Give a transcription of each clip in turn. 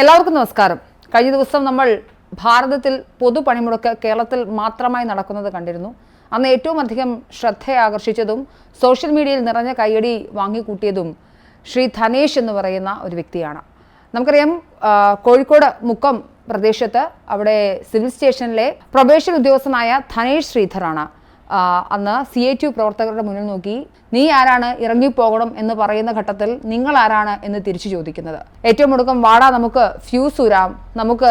എല്ലാവർക്കും നമസ്കാരം. കഴിഞ്ഞ ദിവസം നമ്മൾ ഭാരതത്തിൽ പൊതു പണിമുടക്ക് കേരളത്തിൽ മാത്രമായി നടക്കുന്നത് കണ്ടിരുന്നു. അന്ന് ഏറ്റവും അധികം ശ്രദ്ധ ആകർഷിച്ചതും സോഷ്യൽ മീഡിയയിൽ നിറഞ്ഞ കയ്യടി വാങ്ങിക്കൂട്ടിയതും ശ്രീ ധനേഷ് എന്ന് പറയുന്ന ഒരു വ്യക്തിയാണ്. നമുക്കറിയാം കോഴിക്കോട് മുക്കം പ്രദേശത്ത് അവിടെ സിവിൽ സ്റ്റേഷനിലെ പ്രൊബേഷൻ ഉദ്യോഗസ്ഥനായ ധനേഷ് ശ്രീധറാണ് അന്ന് സി എ ടു പ്രവർത്തകരുടെ മുന്നിൽ നോക്കി നീ ആരാണ്? ഇറങ്ങിപ്പോകണം എന്ന് പറയുന്ന ഘട്ടത്തിൽ നിങ്ങൾ ആരാണ്? എന്ന് തിരിച്ചു ചോദിക്കുന്നത്. ഏറ്റവും ഒടുക്കം വാടാ നമുക്ക് ഫ്യൂസ് ഊരാം നമുക്ക്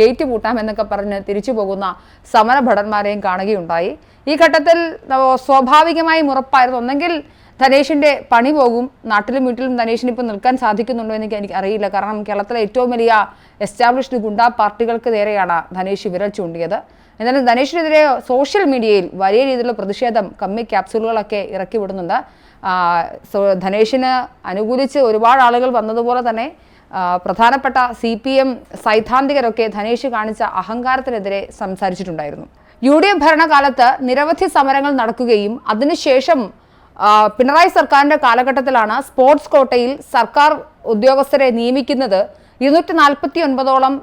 ഗേറ്റ് പൂട്ടാം എന്നൊക്കെ പറഞ്ഞ് തിരിച്ചു പോകുന്ന സമരഭടന്മാരെയും കാണുകയുണ്ടായി. ഈ ഘട്ടത്തിൽ സ്വാഭാവികമായി ഉറപ്പായിരുന്നു. ഒന്നെങ്കിൽ ധനേഷിന്റെ പണി പോകും നാട്ടിലും വീട്ടിലും ധനേഷിന് ഇപ്പം നിൽക്കാൻ സാധിക്കുന്നുണ്ടോ എന്ന് എനിക്ക് അറിയില്ല. കാരണം കേരളത്തിലെ ഏറ്റവും വലിയ എസ്റ്റാബ്ലിഷ്ഡ് ഗുണ്ടാ പാർട്ടികൾക്ക് നേരെയാണ് ധനേഷ് വിരൽ ചൂണ്ടിയത്. എന്നാലും ധനേഷിനെതിരെ സോഷ്യൽ മീഡിയയിൽ വലിയ രീതിയിലുള്ള പ്രതിഷേധം കമ്മി ക്യാപ്സൂളുകളൊക്കെ ഇറക്കി വിടുന്നുണ്ട്. ധനേഷിന് അനുകൂലിച്ച് ഒരുപാട് ആളുകൾ വന്നതുപോലെ തന്നെ പ്രധാനപ്പെട്ട സി പി എം സൈദ്ധാന്തികരൊക്കെ ധനേഷ് കാണിച്ച അഹങ്കാരത്തിനെതിരെ സംസാരിച്ചിട്ടുണ്ടായിരുന്നു. യു ഡി എഫ് ഭരണകാലത്ത് നിരവധി സമരങ്ങൾ നടക്കുകയും അതിനുശേഷം പിണറായി സർക്കാരിന്റെ കാലഘട്ടത്തിലാണ് സ്പോർട്സ് കോട്ടയിൽ സർക്കാർ ഉദ്യോഗസ്ഥരെ നിയമിക്കുന്നത് ഇരുന്നൂറ്റി നാൽപ്പത്തി ഒൻപതോളം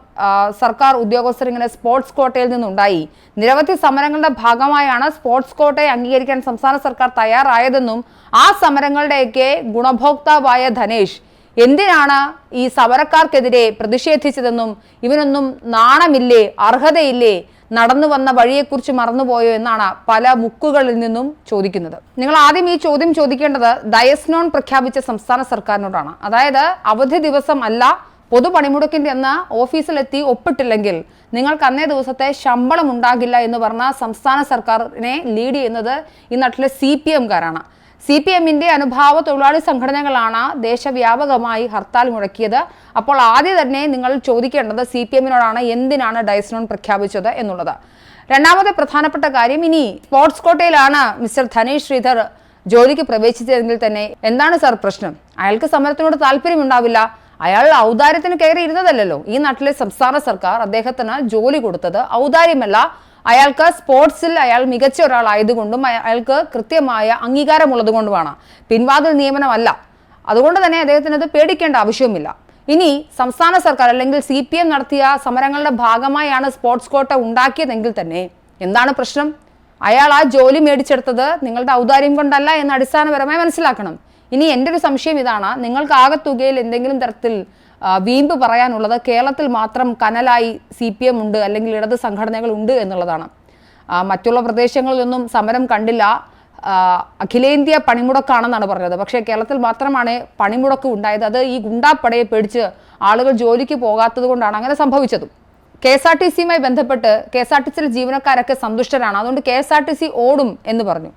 സർക്കാർ ഉദ്യോഗസ്ഥർ ഇങ്ങനെ സ്പോർട്സ് കോട്ടയിൽ നിന്നുണ്ടായി. നിരവധി സമരങ്ങളുടെ ഭാഗമായാണ് സ്പോർട്സ് കോട്ടയെ അംഗീകരിക്കാൻ സംസ്ഥാന സർക്കാർ തയ്യാറായതെന്നും ആ സമരങ്ങളുടെയൊക്കെ ഗുണഭോക്താവായ ധനേഷ് എന്തിനാണ് ഈ സമരക്കാർക്കെതിരെ പ്രതിഷേധിച്ചതെന്നും ഇവനൊന്നും നാണമില്ലേ അർഹതയില്ലേ നടന്നു വന്ന വഴിയെക്കുറിച്ച് മറന്നുപോയോ എന്നാണ് പല മുക്കുകളിൽ നിന്നും ചോദിക്കുന്നത്. നിങ്ങൾ ആദ്യം ഈ ചോദ്യം ചോദിക്കേണ്ടത് ഡയസ്നോൺ പ്രഖ്യാപിച്ച സംസ്ഥാന സർക്കാരിനോടാണ്. അതായത് അവധി ദിവസം അല്ല പൊതു പണിമുടക്കിന്റെ അന്ന് ഓഫീസിലെത്തി ഒപ്പിട്ടില്ലെങ്കിൽ നിങ്ങൾക്ക് അന്നേ ദിവസത്തെ ശമ്പളം ഉണ്ടാകില്ല എന്ന് പറഞ്ഞ സംസ്ഥാന സർക്കാരിനെ ലീഡ് ചെയ്യുന്നത് ഈ നാട്ടിലെ സി പി എംകാരാണ്. സി പി എമ്മിന്റെ അനുഭാവ തൊഴിലാളി സംഘടനകളാണ് ദേശവ്യാപകമായി ഹർത്താൽ മുഴക്കിയത് അപ്പോൾ ആദ്യം തന്നെ നിങ്ങൾ ചോദിക്കേണ്ടത് സി പി എമ്മിനോടാണ് എന്തിനാണ് ഡയസ്നോൺ പ്രഖ്യാപിച്ചത് എന്നുള്ളത്. രണ്ടാമത്തെ പ്രധാനപ്പെട്ട കാര്യം ഇനി സ്പോർട്സ് കോട്ടയിലാണ് മിസ്റ്റർ ധനേഷ് ശ്രീധർ ജോലിക്ക് പ്രവേശിച്ചതെങ്കിൽ തന്നെ. എന്താണ് സാർ പ്രശ്നം? അയാൾക്ക് സമരത്തിനോട് താല്പര്യമുണ്ടാവില്ല. അയാൾ ഔദാര്യത്തിന് കയറി ഇരുന്നതല്ലോ ഈ നാട്ടിലെ സംസ്ഥാന സർക്കാർ അദ്ദേഹത്തിന് ജോലി കൊടുത്തത് ഔദാര്യമല്ല. അയാൾക്ക് സ്പോർട്സിൽ അയാൾ മികച്ച ഒരാളായതുകൊണ്ടും അയ- അയാൾക്ക് കൃത്യമായ അംഗീകാരമുള്ളതുകൊണ്ടുമാണ്. പിൻവാതിൽ നിയമനമല്ല. അതുകൊണ്ട് തന്നെ അദ്ദേഹത്തിന് അത് പേടിക്കേണ്ട ആവശ്യവുമില്ല. ഇനി സംസ്ഥാന സർക്കാർ അല്ലെങ്കിൽ സി പി എം നടത്തിയ സമരങ്ങളുടെ ഭാഗമായാണ് സ്പോർട്സ് കോട്ട ഉണ്ടാക്കിയതെങ്കിൽ തന്നെ എന്താണ് പ്രശ്നം? അയാൾ ആ ജോലി മേടിച്ചെടുത്തത് നിങ്ങളുടെ ഔദാര്യം കൊണ്ടല്ല എന്ന് അടിസ്ഥാനപരമായി മനസ്സിലാക്കണം. ഇനി എന്റെ ഒരു സംശയം ഇതാണ്. നിങ്ങൾക്ക് ആകെ തുകയിൽ എന്തെങ്കിലും തരത്തിൽ വീമ്പ് പറയാനുള്ളത് കേരളത്തിൽ മാത്രം കനലായി സി പി എം ഉണ്ട് അല്ലെങ്കിൽ ഇടത് സംഘടനകൾ ഉണ്ട് എന്നുള്ളതാണ്. മറ്റുള്ള പ്രദേശങ്ങളിലൊന്നും സമരം കണ്ടില്ല. അഖിലേന്ത്യാ പണിമുടക്കാണെന്നാണ് പറഞ്ഞത്. പക്ഷേ കേരളത്തിൽ മാത്രമാണ് പണിമുടക്ക് ഉണ്ടായത്. അത് ഈ ഗുണ്ടാപ്പടയെ പേടിച്ച് ആളുകൾ ജോലിക്ക് പോകാത്തത് കൊണ്ടാണ് അങ്ങനെ സംഭവിച്ചതും. കെ എസ് ആർ ടി സിയുമായി ബന്ധപ്പെട്ട് കെ എസ് ആർ ടി സിയിലെ ജീവനക്കാരൊക്കെ സന്തുഷ്ടരാണ്. അതുകൊണ്ട് K S R T C ഓടും എന്ന് പറഞ്ഞു.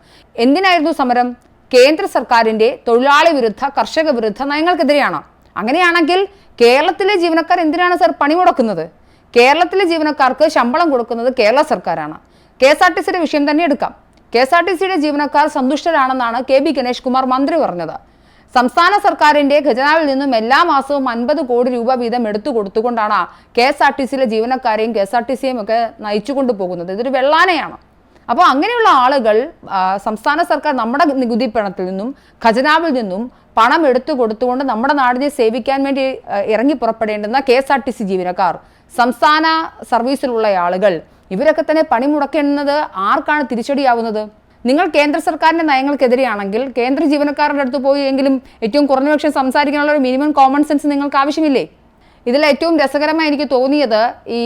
എന്തിനായിരുന്നു സമരം? കേന്ദ്ര സർക്കാരിന്റെ തൊഴിലാളി വിരുദ്ധ കർഷക വിരുദ്ധ നയങ്ങൾക്കെതിരെയാണ്. അങ്ങനെയാണെങ്കിൽ കേരളത്തിലെ ജീവനക്കാർ എന്തിനാണ് സർ പണിമുടക്കുന്നത് കേരളത്തിലെ ജീവനക്കാർക്ക് ശമ്പളം കൊടുക്കുന്നത് കേരള സർക്കാരാണ്. കെ എസ് ആർ ടി സിയുടെ വിഷയം തന്നെ എടുക്കാം. കെ എസ് ആർ ടി സിയുടെ ജീവനക്കാർ സന്തുഷ്ടരാണെന്നാണ് കെ ബി ഗണേഷ് കുമാർ മന്ത്രി പറഞ്ഞത്. സംസ്ഥാന സർക്കാരിന്റെ ഖജനാവിൽ നിന്നും എല്ലാ മാസവും അൻപത് കോടി രൂപ വീതം എടുത്തു കൊടുത്തുകൊണ്ടാണ് കെ എസ് ആർ ടി സിയിലെ ജീവനക്കാരെയും കെ എസ് ആർ ടി സിയെയും ഒക്കെ നയിച്ചുകൊണ്ട് പോകുന്നത് ഇതൊരു വെള്ളാനയാണ്. അപ്പോൾ അങ്ങനെയുള്ള ആളുകൾ സംസ്ഥാന സർക്കാർ നമ്മുടെ നികുതി പണത്തിൽ നിന്നും ഖജനാവിൽ നിന്നും പണം എടുത്തു കൊടുത്തുകൊണ്ട് നമ്മുടെ നാടിനെ സേവിക്കാൻ വേണ്ടി ഇറങ്ങി പുറപ്പെടേണ്ടുന്ന K S R T C ജീവനക്കാർ സംസ്ഥാന സർവീസിലുള്ള ആളുകൾ ഇവരൊക്കെ തന്നെ പണി മുടക്കേണ്ടുന്നത് ആർക്കാണ് തിരിച്ചടിയാവുന്നത്? നിങ്ങൾ കേന്ദ്ര സർക്കാരിന്റെ നയങ്ങൾക്കെതിരെയാണെങ്കിൽ കേന്ദ്ര ജീവനക്കാരുടെ അടുത്ത് പോയി എങ്കിലും ഏറ്റവും കുറഞ്ഞ പക്ഷം സംസാരിക്കാനുള്ള ഒരു മിനിമം കോമൺ സെൻസ് നിങ്ങൾക്ക് ആവശ്യമില്ലേ? ഇതിൽ ഏറ്റവും രസകരമായി എനിക്ക് തോന്നിയത് ഈ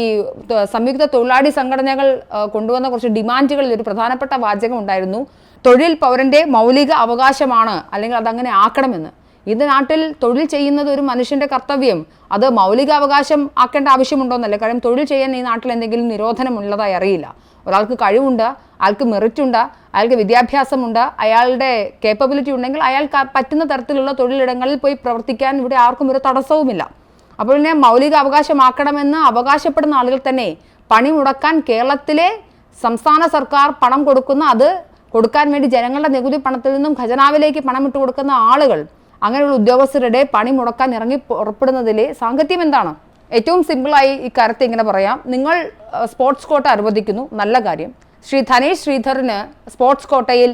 സംയുക്ത തൊഴിലാളി സംഘടനകൾ കൊണ്ടുവന്ന കുറച്ച് ഡിമാൻഡുകളിൽ ഒരു പ്രധാനപ്പെട്ട വാചകം ഉണ്ടായിരുന്നു. തൊഴിൽ പൗരന്റെ മൗലിക അവകാശമാണ് അല്ലെങ്കിൽ അതങ്ങനെ ആക്കണമെന്ന്. ഇത് നാട്ടിൽ തൊഴിൽ ചെയ്യുന്നത് ഒരു മനുഷ്യന്റെ കർത്തവ്യം. അത് മൗലിക അവകാശം ആക്കേണ്ട ആവശ്യമുണ്ടോന്നല്ല. കാരണം തൊഴിൽ ചെയ്യാൻ ഈ നാട്ടിൽ എന്തെങ്കിലും നിരോധനമുള്ളതായി അറിയില്ല. ഒരാൾക്ക് കഴിവുണ്ട് അയാൾക്ക് മെറിറ്റ് ഉണ്ട് അയാൾക്ക് വിദ്യാഭ്യാസമുണ്ട് അയാളുടെ കേപ്പബിലിറ്റി ഉണ്ടെങ്കിൽ അയാൾക്ക് പറ്റുന്ന തരത്തിലുള്ള തൊഴിലിടങ്ങളിൽ പോയി പ്രവർത്തിക്കാൻ ഇവിടെ ആർക്കും ഒരു തടസ്സവുമില്ല. അപ്പോൾ പിന്നെ മൗലിക അവകാശമാക്കണമെന്ന് അവകാശപ്പെടുന്ന ആളുകൾ തന്നെ പണി മുടക്കാൻ കേരളത്തിലെ സംസ്ഥാന സർക്കാർ പണം കൊടുക്കുന്ന അത് കൊടുക്കാൻ വേണ്ടി ജനങ്ങളുടെ നികുതി പണത്തിൽ നിന്നും ഖജനാവിലേക്ക് പണം ഇട്ട് കൊടുക്കുന്ന ആളുകൾ അങ്ങനെയുള്ള ഉദ്യോഗസ്ഥരുടെ പണി മുടക്കാൻ ഇറങ്ങി പുറപ്പെടുന്നതിലെ സാങ്കത്യം എന്താണ്? ഏറ്റവും സിമ്പിളായി ഈ കാര്യത്തെ ഇങ്ങനെ പറയാം. നിങ്ങൾ സ്പോർട്സ് കോട്ട അനുവദിക്കുന്നു. നല്ല കാര്യം. ശ്രീ ധനേഷ് ശ്രീധറിന് സ്പോർട്സ് കോട്ടയിൽ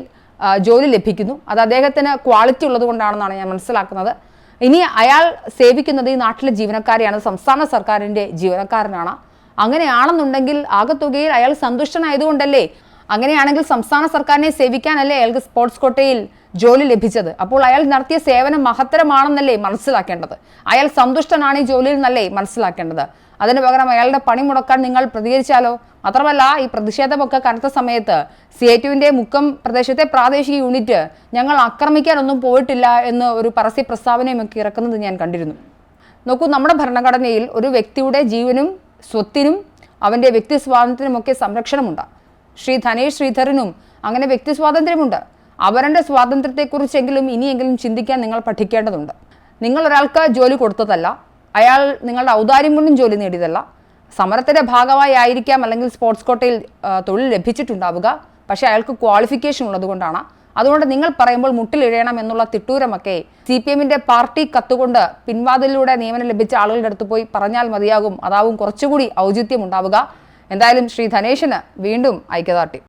ജോലി ലഭിക്കുന്നു. അത് അദ്ദേഹത്തിന് ക്വാളിറ്റി ഉള്ളത് കൊണ്ടാണെന്നാണ് ഞാൻ മനസ്സിലാക്കുന്നത്. ഇനി അയാൾ സേവിക്കുന്നത് ഈ നാട്ടിലെ ജീവനക്കാരെയാണ് സംസ്ഥാന സർക്കാരിന്റെ ജീവനക്കാരനാണ്. അങ്ങനെയാണെന്നുണ്ടെങ്കിൽ ആകത്തുകയിൽ അയാൾ സന്തുഷ്ടനായതുകൊണ്ടല്ലേ അങ്ങനെയാണെങ്കിൽ സംസ്ഥാന സർക്കാരിനെ സേവിക്കാനല്ലേ അയാൾക്ക് സ്പോർട്സ് കോട്ടയിൽ ജോലി ലഭിച്ചത്? അപ്പോൾ അയാൾ നടത്തിയ സേവനം മഹത്തരമാണെന്നല്ലേ മനസ്സിലാക്കേണ്ടത്? അയാൾ സന്തുഷ്ടനാണ് ഈ ജോലിയിൽ നിന്നല്ലേ മനസ്സിലാക്കേണ്ടത്? അതിന് പകരം അയാളുടെ പണി മുടക്കാൻ നിങ്ങൾ പ്രതികരിച്ചാലോ? മാത്രമല്ല ഈ പ്രതിഷേധമൊക്കെ കനത്ത സമയത്ത് സി ഐ ടുവിന്റെ മുക്കം പ്രദേശത്തെ പ്രാദേശിക യൂണിറ്റ് ഞങ്ങൾ ആക്രമിക്കാനൊന്നും പോയിട്ടില്ല എന്ന് ഒരു പരസ്യ പ്രസ്താവനയും ഒക്കെ ഇറക്കുന്നത് ഞാൻ കണ്ടിരുന്നു. നോക്കൂ നമ്മുടെ ഭരണഘടനയിൽ ഒരു വ്യക്തിയുടെ ജീവനും സ്വത്തിനും അവന്റെ വ്യക്തി സ്വാതന്ത്ര്യത്തിനുമൊക്കെ സംരക്ഷണമുണ്ട്. ശ്രീ ധനേഷ് ശ്രീധരനും അങ്ങനെ വ്യക്തി സ്വാതന്ത്ര്യമുണ്ട്. അവരുടെ സ്വാതന്ത്ര്യത്തെക്കുറിച്ചെങ്കിലും ഇനിയെങ്കിലും ചിന്തിക്കാൻ നിങ്ങൾ പഠിക്കേണ്ടതുണ്ട്. നിങ്ങൾ ഒരാൾക്ക് ജോലി കൊടുത്തതല്ല. അയാൾ നിങ്ങളുടെ ഔദാര്യം കൊണ്ടും ജോലി നേടിയതല്ല. സമരത്തിന്റെ ഭാഗമായി ആയിരിക്കാം അല്ലെങ്കിൽ സ്പോർട്സ് കോട്ടയിൽ തൊഴിൽ ലഭിച്ചിട്ടുണ്ടാവുക. പക്ഷേ അയാൾക്ക് ക്വാളിഫിക്കേഷൻ ഉള്ളതുകൊണ്ടാണ് അതുകൊണ്ട് നിങ്ങൾ പറയുമ്പോൾ മുട്ടിലിഴയണം എന്നുള്ള തിട്ടൂരമൊക്കെ സി പി എമ്മിന്റെ പാർട്ടി കത്തുകൊണ്ട് പിൻവാതിലൂടെ നിയമനം ലഭിച്ച ആളുകളുടെ അടുത്ത് പോയി പറഞ്ഞാൽ മതിയാകും. അതാവും കുറച്ചുകൂടി ഔചിത്യം ഉണ്ടാവുക. എന്തായാലും ശ്രീ ധനേഷിന് വീണ്ടും ഐക്യദാർഢ്യം.